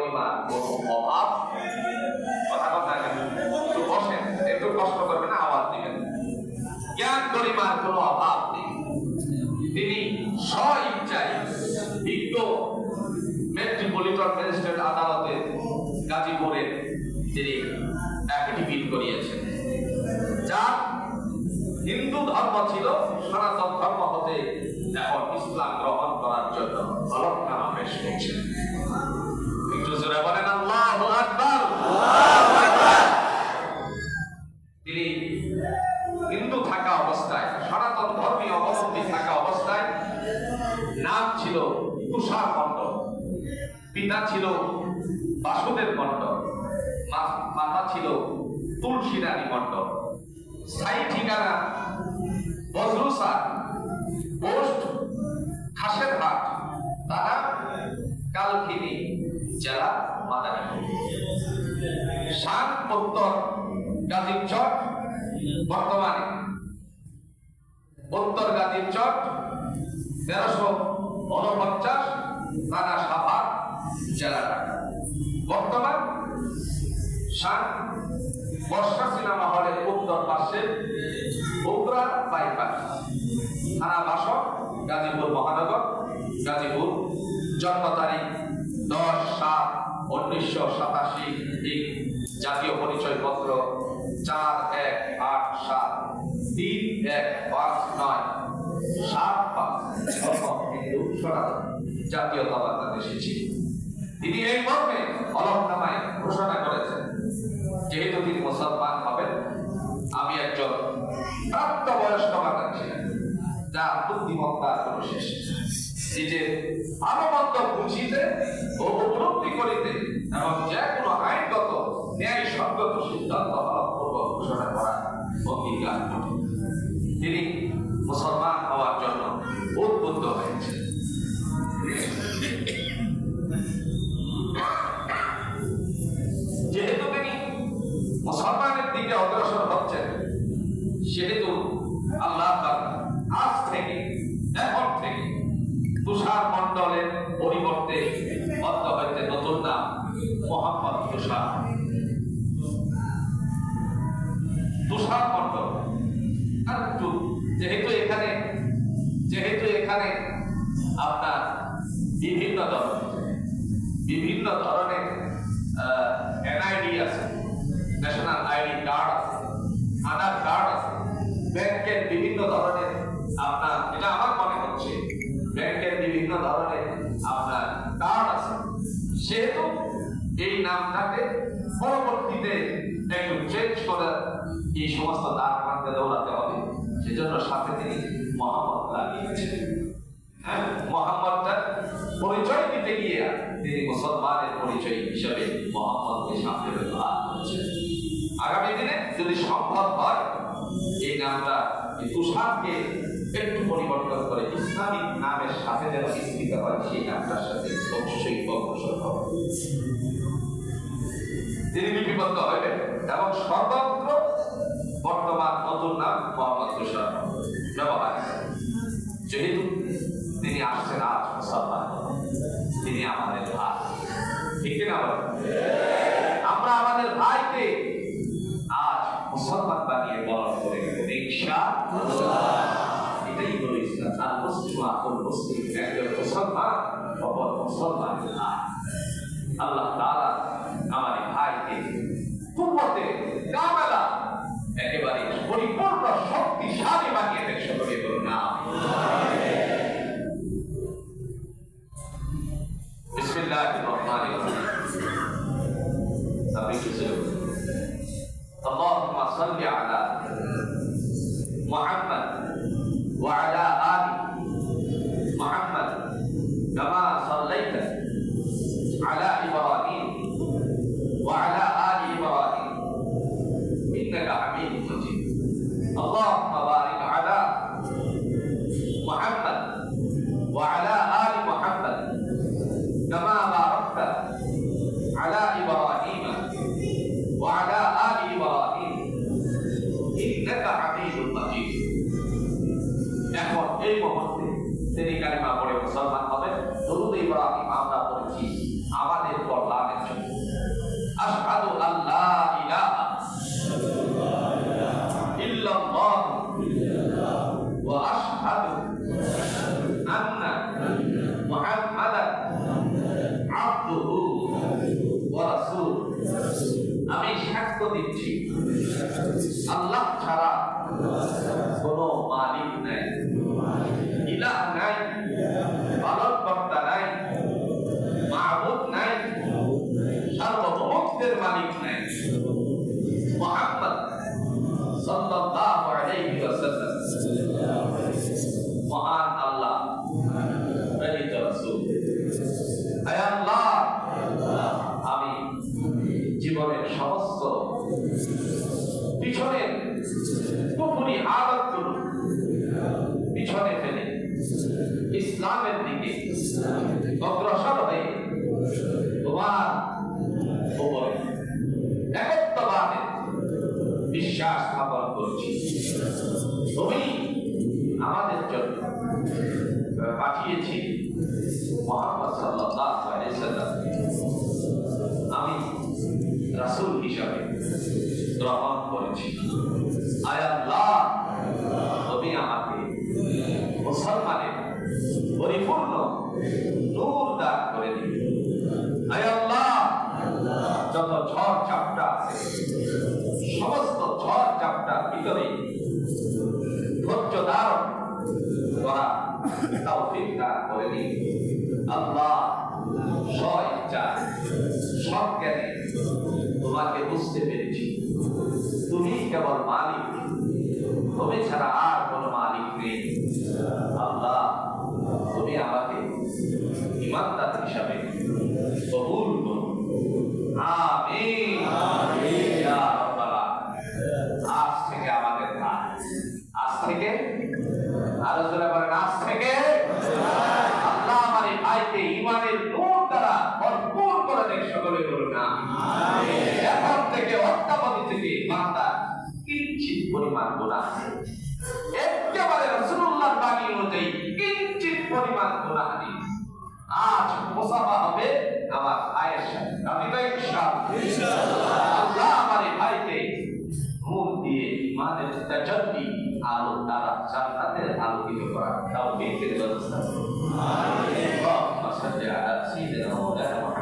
পরিমাণ কোনো অভাব কথা কথা একটু বসেন একটু কষ্ট করবেন আওয়াজ দিবেন জ্ঞান পরিমাণ কোনো অভাব নেই তিনি স্ব ইচ্ছায় বিজ্ঞ মেট্রোপলিটন ম্যাজিস্ট্রেট আদালতে গাজীপুরে তিনি অ্যাফিডেভিট করিয়েছেন যা হিন্দু ধর্ম ছিল সনাতন ধর্ম হতে এখন ইসলাম গ্রহণ করার জন্য হলফনামা পেশ করছেন ছিল তুষার মণ্ডল পিতা ছিল বাসুদেব মণ্ডল মাতা ছিল তুলসী রানী মণ্ডল স্থায়ী ঠিকানা বজরুসা পোস্ট খাসের হাট তারা কালকিনি, জেলা মাদারীপুর। শান উত্তর গাজীর চট বর্তমানে উত্তর গাজীর চট তেরোশো উনপঞ্চাশ থানা সাভার জেলা ঢাকা। বর্তমান শান বর্ষা সিনেমা হলের উত্তর পাশে বগুড়া বাইপাস। থানা বাসক গাজীপুর মহানগর, গাজীপুর, জন্ম তারিখ দশ সাত উনিশশো সাতাশি জাতীয় পরিচয়পত্র চার এক হিন্দু সনাতন জাতীয়তাবাদ এসেছি তিনি এই মর্মে অলমনামায় ঘোষণা করেছেন যেহেতু তিনি মুসলমান হবেন আমি একজন প্রাপ্তবয়স্ক বাঙালি ছিলেন যার বুদ্ধিমত্তার কোনো শেষ নিজের মন্দ বুঝিতে ও উপলব্ধি করিতে এবং যে কোনো আইনগত ন্যায় সঙ্গত সিদ্ধান্ত ঘোষণা করা অঙ্গীকার তিনি মুসলমান মোহাম্মদ তুষার তুষার আর যেহেতু এখানে যেহেতু এখানে মোহাম্মদ লাগিয়েছেন হ্যাঁ মোহাম্মদটা পরিচয় দিতে গিয়ে তিনি মুসলমানের পরিচয় হিসেবে মোহাম্মদকে সামনে ব্যবহার করেছেন। আগামী দিনে যদি সম্ভব হয়, এই নামটা তুষারকে একটু পরিবর্তন করে ইসলামিক নামের সাথে যেন স্মৃত হয়, সেই নামটার সাথে অবশ্যই অগ্রসর হবে। তিনি লিপিবদ্ধ হইবেন এবং সর্বত্র বর্তমান নতুন নাম মোহাম্মদ তুষার। এটাই হলো ইসলাম আর মুসলিম আকুল মুসলিম একজন মুসলমান অপর মুসলমান আল্লাহ তাআলা محمد. সারা কুফুরি আদতগুলো পিছনে ফেলে। ইসলামের দিকে অগ্রসর হয়ে তোমার উপরে একত্ববাদে বিশ্বাস স্থাপন করছি। তুমি আমাদের জন্য পাঠিয়েছি মোহাম্মদ সাল্লাল্লাহু আলাইহি সাল্লাম। আমি রাসূল হিসাবে গ্রহণ করেছি। মালিক। তুমি ছাড়া আর কোনো মালিক নেই। আল্লাহ তুমি আমাকে ইমানদার হিসাবে কবুল করো। আমিন। আজ থেকে আমাদের কাজ আজ থেকে আরও জোরে বলেন আজ থেকে আল্লাহ আমার এই ভাইকে ইমানের নূর দ্বারা ভরপুর করে দেখ সকলে বলুন না এখন থেকে অত্যাবধি থেকে বান্দা কিঞ্চিত পরিমাণ গুণা একেবারে রসুল্লাহ বাণী অনুযায়ী কিঞ্চিত পরিমাণ গুণা নেই আজ মোসাফা হবে আমার আয়ের সাথে। আমি ভাই আল্লাহ আমার ভাইকে মন দিয়ে ইমানের তাজাদ্দি আলো দ্বারা জান্নাতের আলোকিত করা তাও ব্যক্তির ব্যবস্থা করুন। আমিন। আল্লাহুম্মা সাল্লি আলা সাইয়্যিদিনা ওয়া মাওলানা